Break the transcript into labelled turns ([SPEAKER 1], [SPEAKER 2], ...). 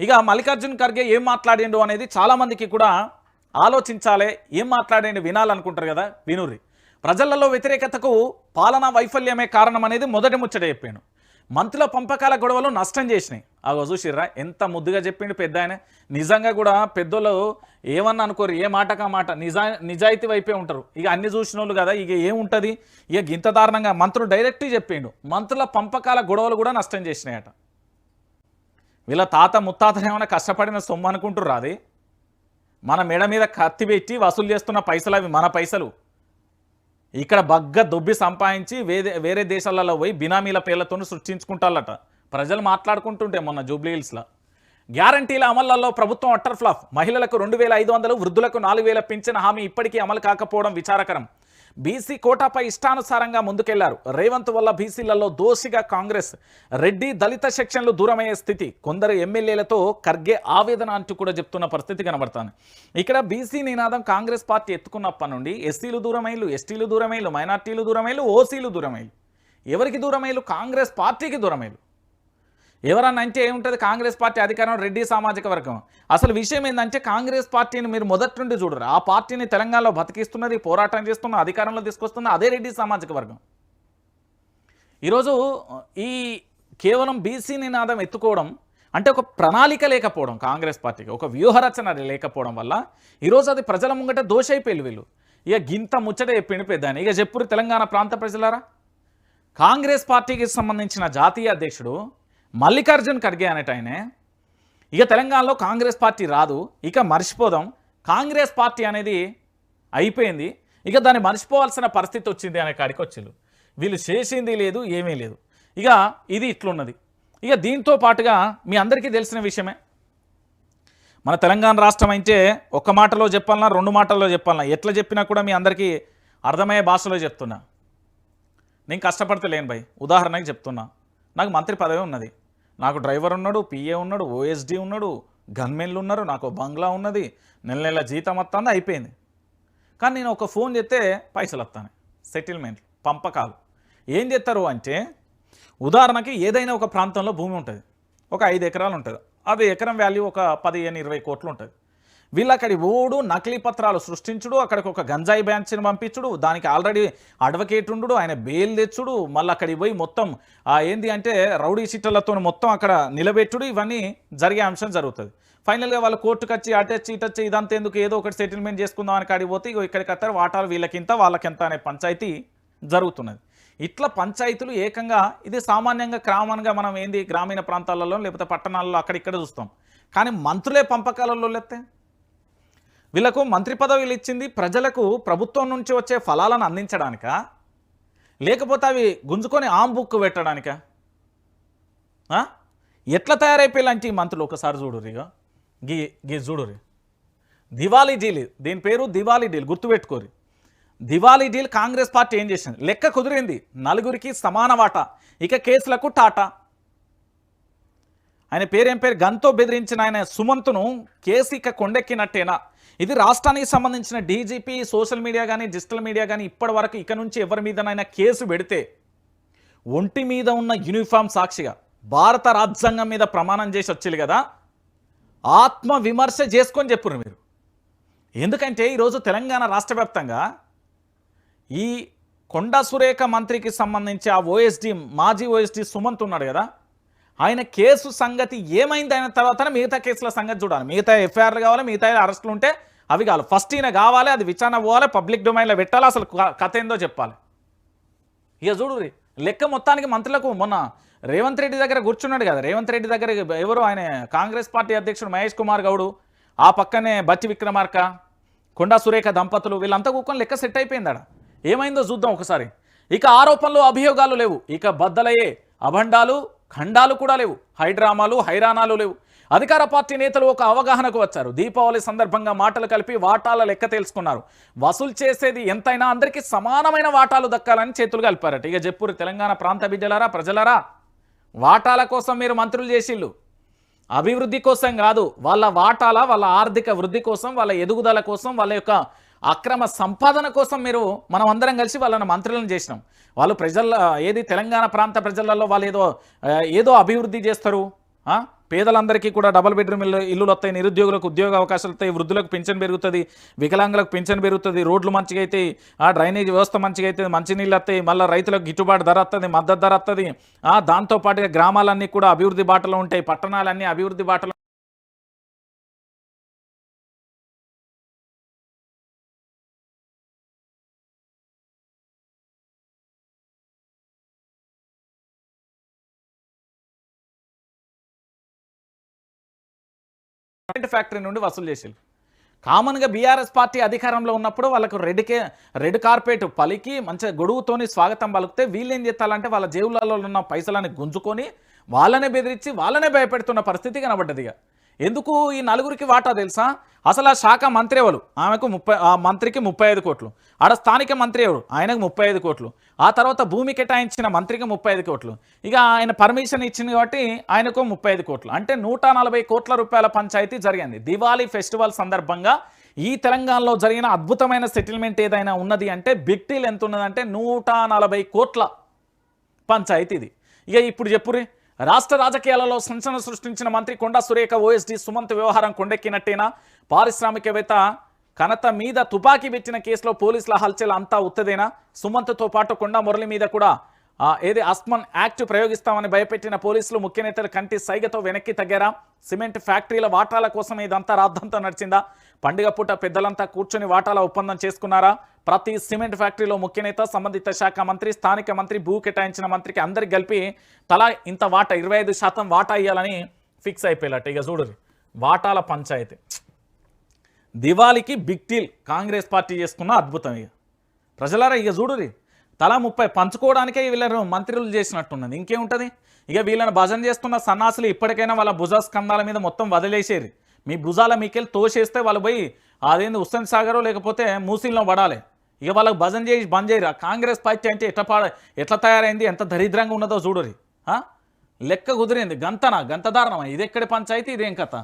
[SPEAKER 1] ఇక మల్లికార్జున్ ఖర్గే ఏం మాట్లాడిండు అనేది చాలామందికి కూడా ఆలోచించాలి ఏం మాట్లాడండి వినాలనుకుంటారు కదా వినుర్రి ప్రజలలో వ్యతిరేకతకు పాలనా వైఫల్యమే కారణం అనేది మొదటి ముచ్చట చెప్పాను. మంత్రుల పంపకాల గొడవలు నష్టం చేసినాయి. అగో చూసిర్రా ఎంత ముద్దుగా చెప్పిండు పెద్ద ఆయన. నిజంగా కూడా పెద్దోళ్ళు ఏమన్నా అనుకోరు ఏ మాటకా మాట నిజా నిజాయితీ వైపే ఉంటారు. ఇక అన్ని చూసిన కదా ఇక ఏముంటుంది? ఇక ఇంత దారుణంగా మంత్రులు డైరెక్ట్గా చెప్పిండు. మంత్రుల పంపకాల గొడవలు కూడా నష్టం చేసినాయట. వీళ్ళ తాత ముత్తాతలు ఏమైనా కష్టపడిన సొమ్ము అనుకుంటుర్రా అది? మన మెడ మీద కత్తి పెట్టి వసూలు చేస్తున్న పైసలు అవి మన పైసలు. ఇక్కడ బగ్గ దొబ్బి సంపాదించి వేరే వేరే దేశాలలో పోయి బినామీల పేర్లతో సృష్టించుకుంటారట ప్రజలు మాట్లాడుకుంటుంటే మొన్న జూబ్లీ హిల్స్లో. గ్యారంటీల అమల్లో ప్రభుత్వం అట్టర్ ఫ్లాఫ్ మహిళలకు రెండు వేల ఐదు వందలు వృద్ధులకు నాలుగు వేల పింఛన్ హామీ ఇప్పటికీ అమలు కాకపోవడం విచారకరం. బీసీ కోటాపై ఇష్టానుసారంగా ముందుకెళ్ళారు. రేవంత్ వల్ల బీసీలలో దోషిగా కాంగ్రెస్ రెడ్డి దళిత సెక్షన్లు దూరమయ్యే స్థితి. కొందరు ఎమ్మెల్యేలతో ఖర్గే ఆవేదన అంటూ కూడా చెప్తున్న పరిస్థితి కనబడుతుంది. ఇక్కడ బీసీ నినాదం కాంగ్రెస్ పార్టీ ఎత్తుకున్నప్పటి నుండి ఎస్సీలు దూరమైలు ఎస్టీలు దూరమైలు మైనార్టీలు దూరమైలు ఓసీలు దూరమైలు ఎవరికి దూరమైలు కాంగ్రెస్ పార్టీకి దూరమైలు ఎవరన్నా అంటే ఏముంటుంది? కాంగ్రెస్ పార్టీ అధికారం రెడ్డి సామాజిక వర్గం. అసలు విషయం ఏంటంటే కాంగ్రెస్ పార్టీని మీరు మొదటి నుండి చూడరు. ఆ పార్టీని తెలంగాణలో బతికిస్తున్నది పోరాటం చేస్తున్న అధికారంలో తీసుకొస్తున్న అదే రెడ్డి సామాజిక వర్గం. ఈరోజు ఈ కేవలం బీసీ నినాదం ఎత్తుకోవడం అంటే ఒక ప్రణాళిక లేకపోవడం కాంగ్రెస్ పార్టీకి ఒక వ్యూహరచన లేకపోవడం వల్ల ఈరోజు అది ప్రజల ముంగట దోషైపోయి వీళ్ళు. ఇక గింత ముచ్చట చెప్పిండు ఇక చెప్పురు తెలంగాణ ప్రాంత ప్రజలారా? కాంగ్రెస్ పార్టీకి సంబంధించిన జాతీయ అధ్యక్షుడు మల్లికార్జున్ ఖర్గే అనేట ఆయనే. ఇక తెలంగాణలో కాంగ్రెస్ పార్టీ రాదు. ఇక మర్చిపోదాం. కాంగ్రెస్ పార్టీ అనేది అయిపోయింది. ఇక దాన్ని మర్చిపోవాల్సిన పరిస్థితి వచ్చింది అనే కాడికి వచ్చిండు వీళ్ళు చేసింది లేదు ఏమీ లేదు. ఇక ఇది ఇట్లున్నది. ఇక దీంతో పాటుగా మీ అందరికీ తెలిసిన విషయమే. మన తెలంగాణ రాష్ట్రం అయితే ఒక్క మాటలో చెప్పాలన్నా రెండు మాటల్లో చెప్పాలన్నా ఎట్లా చెప్పినా కూడా మీ అందరికీ అర్థమయ్యే భాషలో చెప్తున్నా. నేను కష్టపడితే లేను భయ్. ఉదాహరణకి చెప్తున్నా. నాకు మంత్రి పదవి ఉన్నది. నాకు డ్రైవర్ ఉన్నాడు పిఏ ఉన్నాడు ఓఎస్డి ఉన్నాడు గన్మెన్లు ఉన్నారు నాకు బంగ్లా ఉన్నది నెల నెల జీతం వస్తుంది అయిపోయింది. కానీ నేను ఒక ఫోన్ చేస్తే పైసలు వస్తాను సెటిల్మెంట్ పంపకాలు. ఏం చేస్తారు అంటే ఉదాహరణకి ఏదైనా ఒక ప్రాంతంలో భూమి ఉంటుంది ఒక ఐదు ఎకరాలు ఉంటుంది. అది ఎకరం వాల్యూ ఒక పదిహేను ఇరవై కోట్లు ఉంటుంది. వీళ్ళక్కడి ఓడు నకిలీ పత్రాలు సృష్టించుడు అక్కడికి ఒక గంజాయి బ్యాంచ్ని పంపించుడు దానికి ఆల్రెడీ అడ్వకేట్ ఉండు ఆయన బెయిల్ తెచ్చుడు మళ్ళీ అక్కడికి పోయి మొత్తం ఏంది అంటే రౌడీ సిట్టలతో మొత్తం అక్కడ నిలబెట్టుడు ఇవన్నీ జరిగే అంశం జరుగుతుంది. ఫైనల్గా వాళ్ళు కోర్టుకు వచ్చి అటచ్చి ఇటచ్చి ఇదంతా ఎందుకు ఏదో ఒకటి సెటిల్మెంట్ చేసుకుందాం అని కాడికి పోతే ఇక్కడికి వస్తారు వాటాలు వీళ్ళకింత వాళ్ళకింత అనే పంచాయతీ జరుగుతున్నది. ఇట్లా పంచాయతీలు ఏకంగా ఇది సామాన్యంగా క్రామన్గా మనం ఏంది గ్రామీణ ప్రాంతాలలో లేకపోతే పట్టణాలలో అక్కడిక్కడ చూస్తాం. కానీ మంత్రులే పంపకాలలో లేతే వీళ్ళకు మంత్రి పదవులు ఇచ్చింది ప్రజలకు ప్రభుత్వం నుంచి వచ్చే ఫలాలను అందించడానిక? లేకపోతే అవి గుంజుకొని ఆమ్ బుక్ పెట్టడానిక? ఎట్లా తయారైపోయాలంటే ఈ మంత్రులు ఒకసారి చూడురు గీ గీ చూడురి దివాళీ డీల్ దీని పేరు దివాళీ డీల్ గుర్తుపెట్టుకోరు దివాళీ డీల్ కాంగ్రెస్ పార్టీ ఏం చేసింది? లెక్క కుదిరింది. నలుగురికి సమాన వాటా. ఇక కేసులకు టాటా. ఆయన పేరేం పేరు? గన్తో బెదిరించిన ఆయన సుమంత్ను కేసీక కొండెక్కినట్టేనా? ఇది రాష్ట్రానికి సంబంధించిన డీజీపీ సోషల్ మీడియా కానీ డిజిటల్ మీడియా కానీ ఇప్పటి వరకు ఇక నుంచి ఎవరి మీదనైనా కేసు పెడితే ఒంటి మీద ఉన్న యూనిఫామ్ సాక్షిగా భారత రాజ్యాంగం మీద ప్రమాణం చేసి వచ్చేది కదా? ఆత్మ విమర్శ చేసుకొని చెప్పురు మీరు. ఎందుకంటే ఈరోజు తెలంగాణ రాష్ట్ర వ్యాప్తంగా ఈ కొండ సురేఖ మంత్రికి సంబంధించి ఆ ఓఎస్డి మాజీ ఓఎస్డి సుమంత్ ఉన్నాడు కదా? ఆయన కేసు సంగతి ఏమైంది అయిన తర్వాత మిగతా కేసుల సంగతి చూడాలి. మిగతా ఎఫ్ఐఆర్లు కావాలి మిగతా అరెస్టులు ఉంటే అవి కావాలి. ఫస్ట్ ఈయన కావాలి అది విచారణ పోవాలి పబ్లిక్ డొమైన్లో పెట్టాలి అసలు కథ ఏందో చెప్పాలి. ఇక చూడు లెక్క మొత్తానికి మంత్రులకు మొన్న రేవంత్ రెడ్డి దగ్గర కూర్చున్నాడు కదా. రేవంత్ రెడ్డి దగ్గర ఎవరు? ఆయన కాంగ్రెస్ పార్టీ అధ్యక్షుడు మహేష్ కుమార్ గౌడు ఆ పక్కనే బచ్చి విక్రమార్క కొండా సురేఖ దంపతులు వీళ్ళంతా కూకొని లెక్క సెట్ అయిపోయిందాడ ఏమైందో చూద్దాం ఒకసారి. ఇక ఆరోపణలు అభియోగాలు లేవు. ఇక బద్దలయ్యే అభండాలు ఖండాలు కూడా లేవు. హైడ్రామాలు హైరాణాలు లేవు. అధికార పార్టీ నేతలు ఒక అవగాహనకు వచ్చారు. దీపావళి సందర్భంగా మాటలు కలిపి వాటాల లెక్క తెలుసుకున్నారు వసూలు చేసేది ఎంతైనా అందరికీ సమానమైన వాటాలు దక్కాలని చేతులు కలిపారట. ఇక చెప్పురు తెలంగాణ ప్రాంత బిడ్డలారా ప్రజలారా వాటాల కోసం మీరు మంత్రులు చేసిళ్ళు. అభివృద్ధి కోసం కాదు వాళ్ళ వాటాల వాళ్ళ ఆర్థిక వృద్ధి కోసం వాళ్ళ ఎదుగుదల కోసం వాళ్ళ యొక్క అక్రమ సంపాదన కోసం మీరు మనం అందరం కలిసి వాళ్ళని మంత్రులను చేసినాం. వాళ్ళు ప్రజల ఏది తెలంగాణ ప్రాంత ప్రజలలో వాళ్ళు ఏదో ఏదో అభివృద్ధి చేస్తారు. పేదలందరికీ కూడా డబుల్ బెడ్రూమ్ ఇల్లు ఇల్లులు వస్తాయి. నిరుద్యోగులకు ఉద్యోగ అవకాశాలు వస్తాయి. వృద్ధులకు పెన్షన్ పెరుగుతుంది. వికలాంగులకు పెన్షన్ పెరుగుతుంది. రోడ్లు మంచిగా అవుతాయి ఆ డ్రైనేజ్ వ్యవస్థ మంచిగా అవుతుంది మంచినీళ్ళు వస్తాయి. మళ్ళీ రైతులకు గిట్టుబాటు ధర వస్తుంది మద్దతు ధర వస్తుంది. దాంతోపాటుగా గ్రామాలన్నీ కూడా అభివృద్ధి బాటలో ఉంటాయి. పట్టణాలన్నీ అభివృద్ధి బాటలో సిమెంట్ ఫ్యాక్టరీ నుండి వసూలు చేసేది కామన్గా బీఆర్ఎస్ పార్టీ అధికారంలో ఉన్నప్పుడు వాళ్ళకు రెడ్ కే రెడ్ కార్పెట్ పలికి మంచిగా గొడుగుతోని స్వాగతం పలికితే వీళ్ళు ఏం చేస్తారంటే వాళ్ళ జేబులలో ఉన్న పైసలని గుంజుకొని వాళ్ళనే బెదిరించి వాళ్ళనే భయపెడుతున్న పరిస్థితి కనబడ్డది ఇక. ఎందుకు ఈ నలుగురికి వాటా తెలుసా? అసలు ఆ శాఖ మంత్రి ఎవరు? ఆమెకు ముప్పై ఆ మంత్రికి ముప్పై ఐదు కోట్లు. ఆడ స్థానిక మంత్రి ఎవరు? ఆయనకు ముప్పై ఐదు కోట్లు. ఆ తర్వాత భూమి కేటాయించిన మంత్రికి ముప్పై ఐదు కోట్లు. ఇక ఆయన పర్మిషన్ ఇచ్చింది కాబట్టి ఆయనకు ముప్పై ఐదు కోట్లు. అంటే నూట నలభై కోట్ల రూపాయల పంచాయతీ జరిగింది. దివాళీ ఫెస్టివల్ సందర్భంగా ఈ తెలంగాణలో జరిగిన అద్భుతమైన సెటిల్మెంట్ ఏదైనా ఉన్నది అంటే బిగ్ డీల్ ఎంత ఉన్నదంటే నూట నలభై కోట్ల పంచాయతీ ఇది ఇక ఇప్పుడు చెప్పురి రాష్ట్ర రాజకీయాలలో సంచలనం సృష్టించిన మంత్రి కొండా సురేఖ ఓఎస్డి సుమంత్ వ్యవహారం కొండెక్కినట్టేనా? పారిశ్రామికవేత్త కనత మీద తుపాకీ పెట్టిన కేసులో పోలీసుల హల్చల్ అంతా ఉత్తదేనా? సుమంత్తో పాటు కొండా మురళి మీద కూడా ఏది అస్మన్ యాక్ట్ ప్రయోగిస్తామని భయపెట్టిన పోలీసులు ముఖ్య నేతలు కంటి సైగతో వెనక్కి తగ్గారా? సిమెంట్ ఫ్యాక్టరీల వాటాల కోసం ఇదంతా రాద్దంతా నడిచిందా? పండుగ పూట పెద్దలంతా కూర్చొని వాటాల ఒప్పందం చేసుకున్నారా? ప్రతి సిమెంట్ ఫ్యాక్టరీలో ముఖ్య నేత సంబంధిత శాఖ మంత్రి స్థానిక మంత్రి భూ కేటాయించిన మంత్రికి అందరికి కలిపి తలా ఇంత వాటా ఇరవై ఐదు శాతం వాటా ఇవ్వాలని ఫిక్స్ అయిపోయేలట ఇక చూడరు వాటాల పంచాయతీ. దివాళీకి బిగ్ డీల్ కాంగ్రెస్ పార్టీ చేసుకున్న అద్భుతం ఇక. ప్రజలారా ఇక చూడురి తలా ముప్పై పంచుకోవడానికే వీళ్ళను మంత్రులు చేసినట్టున్నది. ఇంకేముంటుంది? ఇక వీళ్ళని భజన చేస్తున్న సన్నాసులు ఇప్పటికైనా వాళ్ళ భుజ స్కంధాల మీద మొత్తం వదిలేసేది మీ భుజాల మీకెళ్ళి తోసేస్తే వాళ్ళు పోయి అదేంది హుస్సేన్ సాగరో లేకపోతే మూసీల్లో పడాలి. ఇక వాళ్ళకి భజన చేసి బంద్ చేయరు. కాంగ్రెస్ పార్టీ అంటే ఎట్లా పాడ ఎట్లా తయారైంది? ఎంత దరిద్రంగా ఉన్నదో చూడరి. లెక్క కుదిరింది. గంతనా? గంతదారణమా ఇది ఎక్కడి పంచాయతీ? ఇదేం కథ?